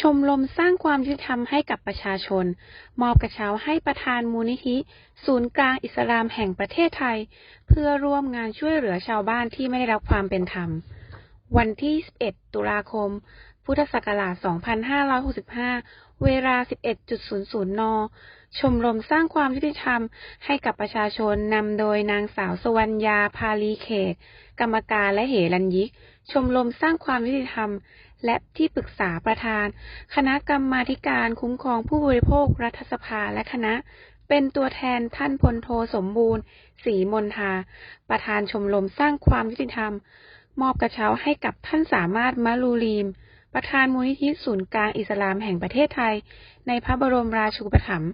ชมรมสร้างความยุติธรรมให้กับประชาชน มอบกระเช้าให้ประธานมูลนิธิ ศูนย์กลางอิสลามแห่งประเทศไทย เพื่อร่วมงานช่วยเหลือชาวบ้านที่ไม่ได้รับความเป็นธรรม วันที่ 11 ตุลาคม พุทธศักราช 2565 เวลา 11.00 น ชมรมสร้างความยุติธรรมให้กับประชาชนนำโดยนางสาวสวรรยาพาลีเขต กรรมการและเหรัญยิก ชมรมสร้างความยุติธรรม และที่ปรึกษาประธาน คณะกรรมาการคุ้มครองผู้บริโภครัฐสภาและคณะเป็นตัวแทนท่านพลโทสมบูรณ์ศรีมนทา ประธานชมรมสร้างความยุติธรรม มอบกระเช้าให้กับท่านสามารถมะลูลีม ประธานมูลนิธิศูนย์กลางอิสลามแห่งประเทศไทย ในพระบรมราชูปถัมภ์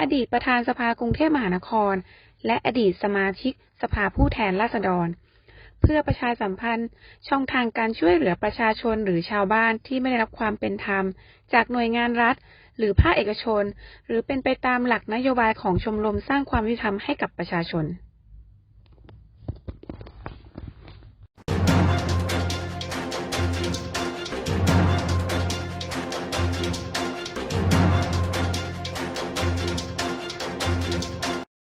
อดีตประธานสภากรุงเทพมหานคร และอดีตสมาชิกสภาผู้แทนราษฎร เพื่อประชาสัมพันธ์ช่องทางการช่วยเหลือประชาชนหรือชาวบ้านที่ไม่ได้รับความเป็นธรรม จากหน่วยงานรัฐ หรือภาคเอกชน หรือเป็นไปตามหลักนโยบายของชมรมสร้างความยุติธรรมให้กับประชาชน